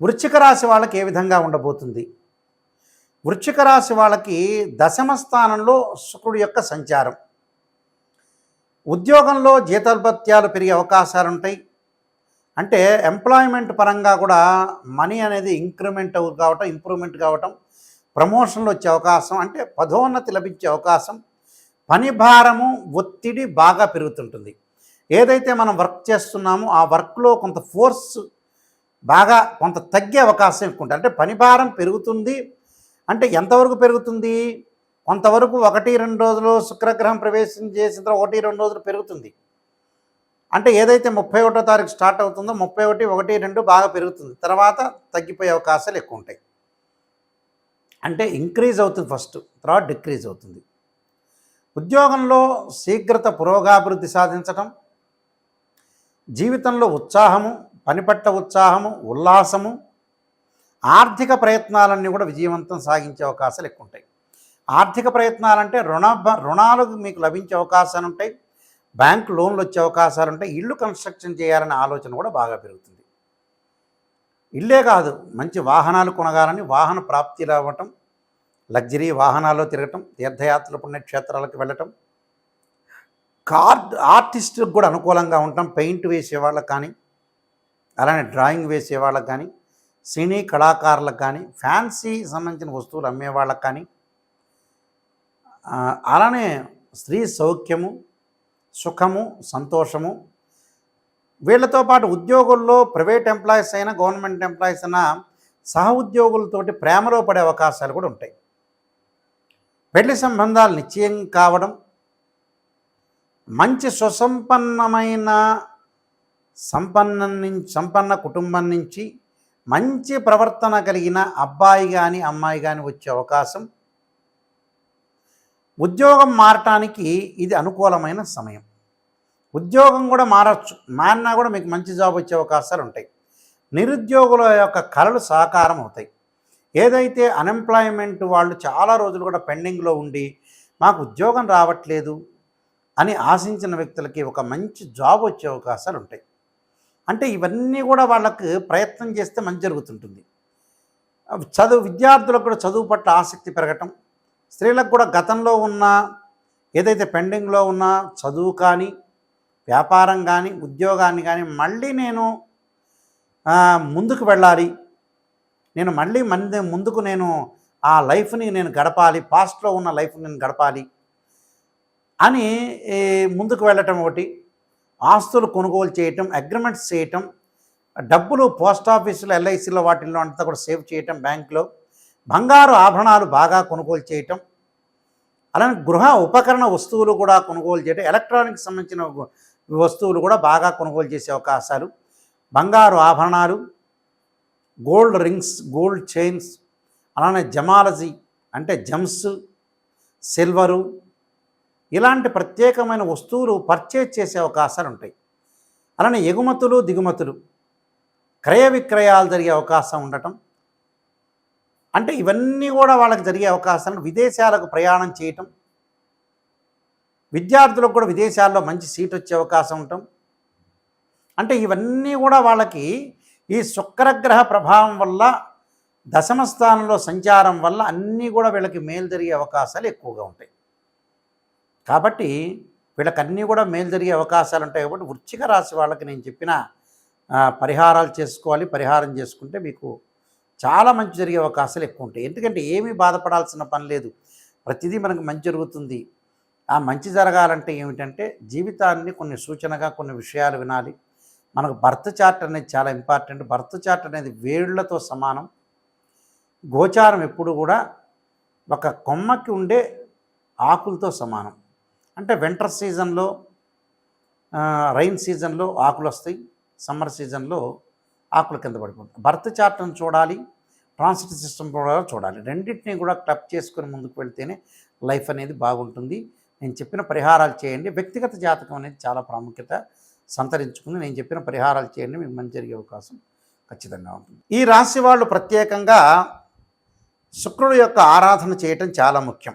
వృశ్చిక రాశి వాళ్ళకి ఏ విధంగా ఉండబోతుంది? వృశ్చిక రాశి వాళ్ళకి దశమ స్థానంలో శుక్రుడి యొక్క సంచారం. ఉద్యోగంలో జీతభత్యాలు పెరిగే అవకాశాలు ఉంటాయి అంటే ఎంప్లాయ్మెంట్ పరంగా కూడా మనీ అనేది ఇంక్రిమెంట్ కావటం ఇంప్రూవ్మెంట్ కావటం ప్రమోషన్లు వచ్చే అవకాశం అంటే పదోన్నతి లభించే అవకాశం పని భారము ఒత్తిడి బాగా పెరుగుతుంటుంది. ఏదైతే మనం వర్క్ చేస్తున్నామో ఆ వర్క్లో కొంత ఫోర్స్ బాగా కొంత తగ్గే అవకాశం ఎక్కువ ఉంటుంది అంటే పని భారం పెరుగుతుంది. అంటే ఎంతవరకు పెరుగుతుంది? కొంతవరకు ఒకటి రెండు రోజులు శుక్రగ్రహం ప్రవేశం చేసిన తర్వాత ఒకటి రెండు రోజులు పెరుగుతుంది. అంటే ఏదైతే ముప్పై ఒకటో తారీఖు స్టార్ట్ అవుతుందో ముప్పై ఒకటి ఒకటి రెండు బాగా పెరుగుతుంది. తర్వాత తగ్గిపోయే అవకాశాలు ఎక్కువ ఉంటాయి అంటే ఇంక్రీజ్ అవుతుంది ఫస్ట్ తర్వాత డిక్రీజ్ అవుతుంది. ఉద్యోగంలో శీఘ్రత పురోగాభివృద్ధి సాధించటం జీవితంలో ఉత్సాహము పని పట్ల ఉత్సాహము ఉల్లాసము ఆర్థిక ప్రయత్నాలన్నీ కూడా విజయవంతం సాగించే అవకాశాలు ఎక్కువ ఉంటాయి ఆర్థిక ప్రయత్నాలంటే రుణ రుణాలు మీకు లభించే అవకాశాలు ఉంటాయి. బ్యాంక్ లోన్లు వచ్చే అవకాశాలు ఉంటాయి. ఇల్లు కన్స్ట్రక్షన్ చేయాలనే ఆలోచన కూడా బాగా పెరుగుతుంది. ఇల్లే కాదు మంచి వాహనాలు కొనగాలని వాహన ప్రాప్తి రావటం లగ్జరీ వాహనాల్లో తిరగటం తీర్థయాత్రలు పుణ్యక్షేత్రాలకు వెళ్ళటం కార్డ్ ఆర్టిస్టులకు కూడా అనుకూలంగా ఉండటం పెయింట్ వేసేవాళ్ళకి కానీ అలానే డ్రాయింగ్ వేసే వాళ్ళకి కానీ సినీ కళాకారులకు కానీ ఫ్యాన్సీ సంబంధించిన వస్తువులు అమ్మే వాళ్ళకి కానీ అలానే స్త్రీ సౌఖ్యము సుఖము సంతోషము వీళ్ళతో పాటు ఉద్యోగుల్లో ప్రైవేట్ ఎంప్లాయీస్ అయినా గవర్నమెంట్ ఎంప్లాయీస్ అయినా సహ ఉద్యోగులతోటి ప్రేమలో పడే అవకాశాలు కూడా ఉంటాయి. పెళ్ళి సంబంధాలు నిశ్చయం కావడం మంచి సుసంపన్నమైన సంపన్న సంపన్న కుటుంబం నుంచి మంచి ప్రవర్తన కలిగిన అబ్బాయి కానీ అమ్మాయి కానీ వచ్చే అవకాశం ఉద్యోగం మారటానికి ఇది అనుకూలమైన సమయం. ఉద్యోగం కూడా మారచ్చు. మారినా కూడా మీకు మంచి జాబ్ వచ్చే అవకాశాలు ఉంటాయి. నిరుద్యోగుల యొక్క కళలు సహకారం అవుతాయి. ఏదైతే అన్ఎంప్లాయ్మెంట్ వాళ్ళు చాలా రోజులు కూడా పెండింగ్లో ఉండి మాకు ఉద్యోగం రావట్లేదు అని ఆశించిన వ్యక్తులకి ఒక మంచి జాబ్ వచ్చే అవకాశాలు ఉంటాయి. అంటే ఇవన్నీ కూడా వాళ్ళకు ప్రయత్నం చేస్తే మంచి జరుగుతుంటుంది. చదువు విద్యార్థులకు కూడా చదువు పట్ల ఆసక్తి పెరగటం స్త్రీలకు కూడా గతంలో ఉన్న ఏదైతే పెండింగ్లో ఉన్న చదువు కానీ వ్యాపారం కానీ ఉద్యోగాన్ని కానీ మళ్ళీ నేను ముందుకు వెళ్ళాలి నేను మళ్ళీ మంది ముందుకు నేను ఆ లైఫ్ని నేను గడపాలి పాస్ట్లో ఉన్న లైఫ్ని నేను గడపాలి అని ముందుకు వెళ్ళటం ఒకటి. ఆస్తులు కొనుగోలు చేయటం అగ్రిమెంట్స్ చేయటం డబ్బులు పోస్ట్ ఆఫీసులో ఎల్ఐసిలో వాటిల్లో అంతా కూడా సేవ్ చేయటం బ్యాంకులో. బంగారు ఆభరణాలు బాగా కొనుగోలు చేయటం. అలానే గృహ ఉపకరణ వస్తువులు కూడా కొనుగోలు చేయటం. ఎలక్ట్రానిక్స్ సంబంధించిన వస్తువులు కూడా బాగా కొనుగోలు చేసే అవకాశాలు. బంగారు ఆభరణాలు గోల్డ్ రింగ్స్ గోల్డ్ చైన్స్ అలానే జమాలజీ అంటే జమ్స్ సిల్వరు ఇలాంటి ప్రత్యేకమైన వస్తువులు పర్చేజ్ చేసే అవకాశాలు ఉంటాయి. అలానే ఎగుమతులు దిగుమతులు క్రయ విక్రయాలు జరిగే అవకాశం ఉండటం అంటే ఇవన్నీ కూడా వాళ్ళకి జరిగే అవకాశాలు విదేశాలకు ప్రయాణం చేయటం విద్యార్థులకు కూడా విదేశాల్లో మంచి సీట్ వచ్చే అవకాశం ఉండటం. అంటే ఇవన్నీ కూడా వాళ్ళకి ఈ శుక్రగ్రహ ప్రభావం వల్ల దశమ స్థానంలో సంచారం వల్ల అన్నీ కూడా వీళ్ళకి మేలు జరిగే అవకాశాలు ఎక్కువగా ఉంటాయి. కాబట్టి వీళ్ళకన్నీ కూడా మేలు జరిగే అవకాశాలు ఉంటాయి కాబట్టి వృచ్చిక రాశి వాళ్ళకి నేను చెప్పిన పరిహారాలు చేసుకోవాలి పరిహారం చేసుకుంటే మీకు చాలా మంచి జరిగే అవకాశాలు ఎక్కువ ఉంటాయి. ఎందుకంటే ఏమీ బాధపడాల్సిన పని లేదు. ప్రతిదీ మనకు మంచి జరుగుతుంది. ఆ మంచి జరగాలంటే ఏమిటంటే జీవితాన్ని కొన్ని సూచనగా కొన్ని విషయాలు వినాలి. మనకు బర్త్ చార్ట్ అనేది చాలా ఇంపార్టెంట్. బర్త్ చార్ట్ అనేది వేళ్ళతో సమానం. గోచారం ఎప్పుడు కూడా ఒక కొమ్మకి ఉండే ఆకులతో సమానం. అంటే వింటర్ సీజన్లో రైన్ సీజన్లో ఆకులు వస్తాయి. సమ్మర్ సీజన్లో ఆకులు కింద పడిపోతాయి. బర్త్ చార్ట్ను చూడాలి ట్రాన్సిట్ సిస్టమ్ కూడా చూడాలి. రెండింటిని కూడా క్లబ్ చేసుకుని ముందుకు వెళ్తేనే లైఫ్ అనేది బాగుంటుంది. నేను చెప్పిన పరిహారాలు చేయండి. వ్యక్తిగత జాతకం అనేది చాలా ప్రాముఖ్యత సంతరించుకుని నేను చెప్పిన పరిహారాలు చేయండి. మీకు మంచి జరిగే అవకాశం ఖచ్చితంగా ఉంటుంది. ఈ రాశి వాళ్ళు ప్రత్యేకంగా శుక్రుడు యొక్క ఆరాధన చేయటం చాలా ముఖ్యం.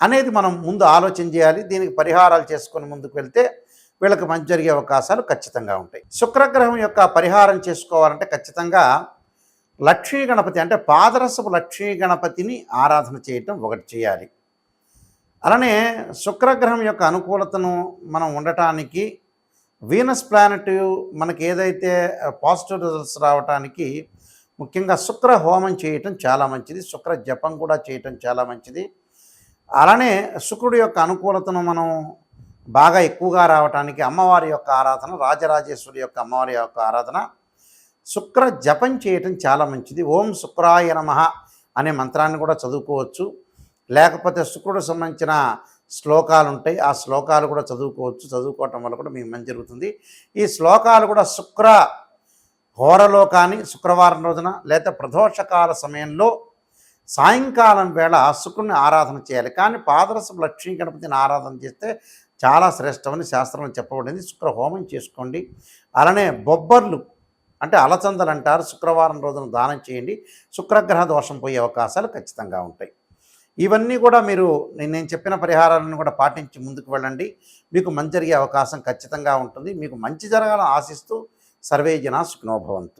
అనేది మనం ముందు ఆలోచన చేయాలి దీనికి పరిహారాలు చేసుకుని ముందుకు వెళ్తే వీళ్ళకి మంచి జరిగే అవకాశాలు ఖచ్చితంగా ఉంటాయి. శుక్రగ్రహం యొక్క పరిహారం చేసుకోవాలంటే ఖచ్చితంగా లక్ష్మీ గణపతి అంటే పాదరసపు లక్ష్మీ గణపతిని ఆరాధన చేయటం ఒకటి చేయాలి. అలానే శుక్రగ్రహం యొక్క అనుకూలతను మనం ఉండటానికి వీనస్ ప్లానెట్ మనకి ఏదైతే పాజిటివ్ రిజల్ట్స్ రావటానికి ముఖ్యంగా శుక్ర హోమం చేయటం చాలా మంచిది శుక్ర జపం కూడా చేయటం చాలా మంచిది. అలానే శుక్రుడి యొక్క అనుకూలతను మనం బాగా ఎక్కువగా రావటానికి అమ్మవారి యొక్క ఆరాధన రాజరాజేశ్వరి యొక్క అమ్మవారి యొక్క ఆరాధన శుక్ర జపం చేయటం చాలా మంచిది. ఓం శుక్రాయ నమ అనే మంత్రాన్ని కూడా చదువుకోవచ్చు. లేకపోతే శుక్రుడు సంబంధించిన శ్లోకాలు ఉంటాయి. ఆ శ్లోకాలు కూడా చదువుకోవచ్చు. చదువుకోవటం వల్ల కూడా మీకు మంచి జరుగుతుంది. ఈ శ్లోకాలు కూడా శుక్ర హోరలో కానీ శుక్రవారం రోజున లేదా ప్రదోషకాల సమయంలో సాయంకాలం వేళ శుక్రుని ఆరాధన చేయాలి. కానీ పాదరసపు లక్ష్మీ గణపతిని ఆరాధన చేస్తే చాలా శ్రేష్టమని శాస్త్రంలో చెప్పబడింది. శుక్ర హోమం చేసుకోండి. అలానే బొబ్బర్లు అంటే అలచందలు అంటారు. శుక్రవారం రోజున దానం చేయండి. శుక్రగ్రహ దోషం పోయే అవకాశాలు ఖచ్చితంగా ఉంటాయి. ఇవన్నీ కూడా మీరు నేను చెప్పిన పరిహారాలను కూడా పాటించి ముందుకు వెళ్ళండి. మీకు మంచి జరిగే అవకాశం ఖచ్చితంగా ఉంటుంది. మీకు మంచి జరగాలని ఆశిస్తూ సర్వే జన సుఖనోభవంతు